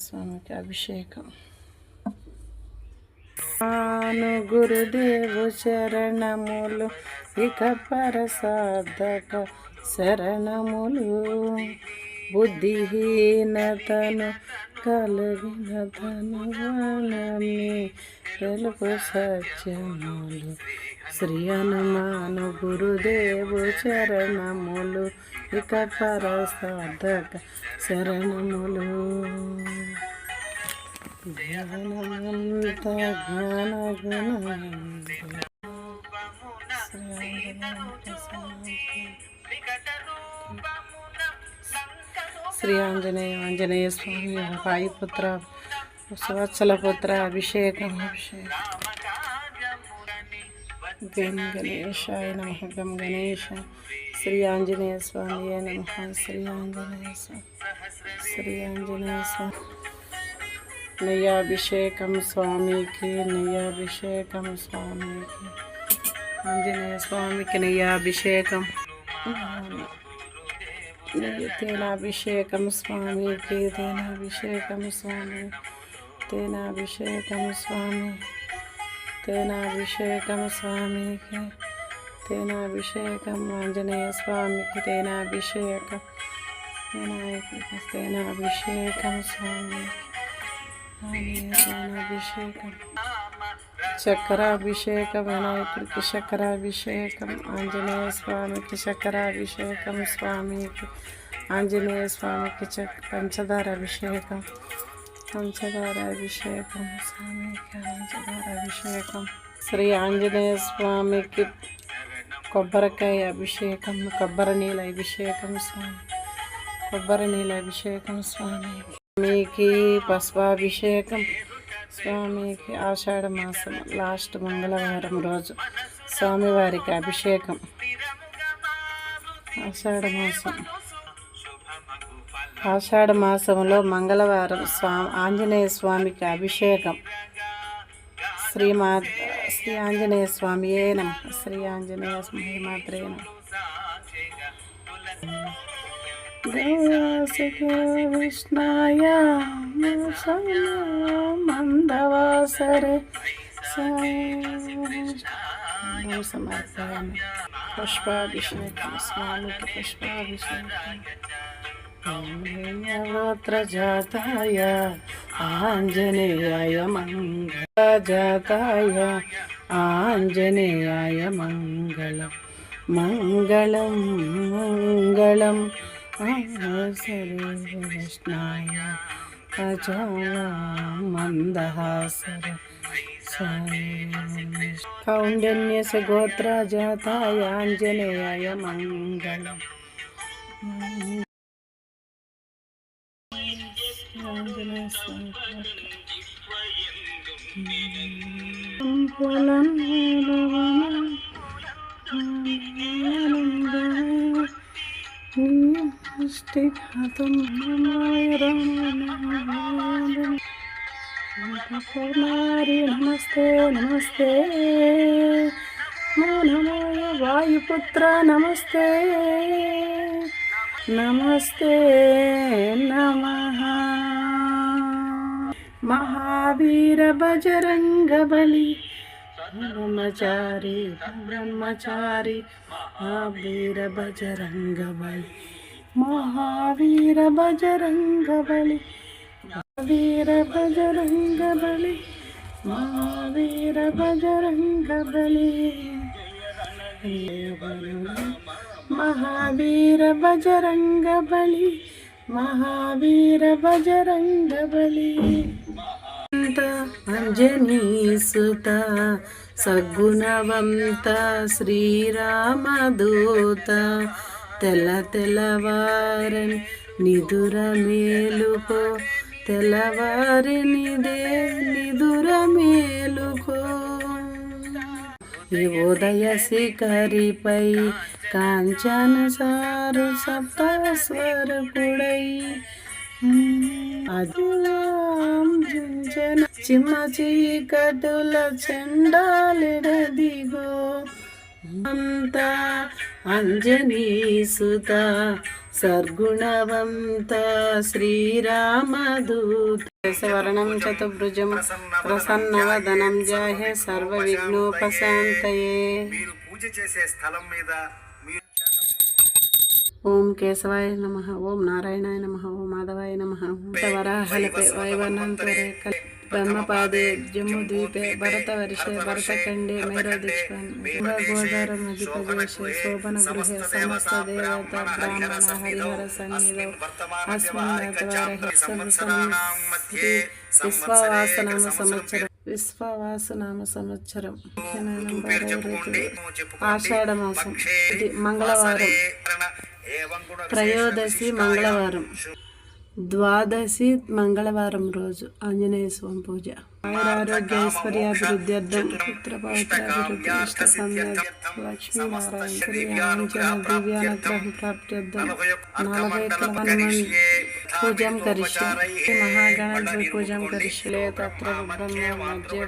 స్వామికి అభిషేకం. ఆను గురుదేవు శరణములు ఇక పరసాధక శరణములు. బుద్ధిహీనతను కల తను తెలుపు సత్యములు శ్రీ హనుమాను గురుదేవు చరణములు ఇక పరసాధక శరణములు. జ్ఞానమంత జ్ఞాన శ్రీ ఆంజనేయ ఆంజనేయ స్వామి వాయుపుత్ర సంవత్సల పుత్ర అభిషేకం అభిషేకం గం గణేశాయ నమ గం గణేశ శ్రీ ఆంజనేయ స్వామి నమ శ్రీ ఆంజనేయ స్వామి శ్రీ ఆంజనేయ స్వామి నెయ్యాభిషేకం స్వామికి నెయ్యాభిషేకం స్వామికి ఆంజనేయ స్వామికి నెయ్యాభిషేకం నెయ్యి తేనాభిషేకం స్వామికి తేనాభిషేకం స్వామి తేనాభిషేకం స్వామి తేనాభిషేకం స్వామికి తేనాభిషేకం ఆంజనేయ స్వామికి తేనాభిషేకం వినాయకుడికి తేనాభిషేకం స్వామి తేనాభిషేకం చక్రాభిషేకం వినాయకుడికి చక్రాభిషేకం ఆంజనేయ స్వామికి చక్రాభిషేకం స్వామికి ఆంజనేయ స్వామికి చక్ పంచదార అభిషేకం పంచదార అభిషేకం స్వామికి పంచదార అభిషేకం శ్రీ ఆంజనేయ స్వామికి కొబ్బరికాయ అభిషేకం కొబ్బరి నీళ్ళ అభిషేకం స్వామి కొబ్బరి నీళ్ళ అభిషేకం స్వామికి స్వామికి పసుపాభిషేకం స్వామికి ఆషాఢ మాసం లాస్ట్ మంగళవారం రోజు స్వామివారికి అభిషేకం. ఆషాఢ మాసం ఆషాఢ మాసంలో మంగళవారం స్వా ఆంజనేయ స్వామికి అభిషేకం. శ్రీమా శ్రీ ఆంజనేయ స్వామి ఏనం శ్రీ ఆంజనేయ స్వామి कृष्णाय मन्दवासरे समर्पयामि पुष्पाभिषेकं स्नानपुष्पाभिषेकं जाताय आञ्जनेयाय मङ्गलजाताय आञ्जनेयाय मङ्गलं मङ्गलं मङ्गलम् सर्वष्णाय अजामन्दहासर कौण्डन्यस्य गोत्रजातायाञ्जनेयाय मङ्गलम् पुलं नमः ఆంజనేయాయ మంగళం ఆంజనేయ నమస్తే నమస్తే. నమోయ వాయుపుత్ర నమస్తే. నమస్తే నమ. మహావీర బజరంగ బలి. బ్రహ్మచారి బ్రహ్మచారి మహావీర బజరంగ బలి. మహావీర బజరంగ బలి మహావీర బజరంగ బలి మహావీర బజరంగ బలి. మహావీర బజరంగ బలి మహావీర బజరంగ బలి. అంజనీసుత సద్గుణవంత శ్రీరామదూత తెల్ల తెల్లవారని నిదుర మేలుకో తెల్లవారినిదే నిదుర మేలుకో ఈ ఉదయ శిఖరిపై కాంచన సారు సప్తస్వరపుడై. అజుజన చిమ్మ చీకటుల చెండాలిడదిగో అంత అంజనీ సుత సర్గుణవంత శ్రీరామదూత. శవర్ణం చతుర్భుజం ప్రసన్నవదనం జాహ్య సర్వ విఘ్నోపశాంతయే మీరు పూజ చేసే స్థలం మీద ఓం కేశవాయ నమ ఓం నారాయణాయ నమ ఓం మాధవాయ నమ వరాహలపై వైవర్ణంతరే బ్రహ్మపాదే జమ్ముద్వీపే భరతవర్షే భరతఖండే మేరోదిష్పాన్ గోదావరి మధ్యప్రదేశే శోభన గృహే సమస్త దేవత బ్రాహ్మణ హరిహర సన్నిధౌ విశ్వవాసనామ సంవత్సరం విశ్వవాసనామ సంవత్సరం ఆషాఢ మాసం ఇది మంగళవారం త్రయోదశి మంగళవారం. ద్వాదశి మంగళవారం రోజు ఆంజనేయ స్వామి పూజ. ఆయురారోగ్య ఐశ్వర్యాభివృద్ధి అర్థం పుత్ర పవిత్రాభివృద్ధి ఇష్ట సంధ్యార్థం లక్ష్మీనారాయణ శ్రీ ఆంజన దివ్యానుగ్రహం ప్రాప్త్యర్థం నలభై ఒక్క హనుమన్ పూజం కరిష్యే. మహాగణపతి పూజం కరిష్యే. తత్ర బ్రహ్మ మధ్య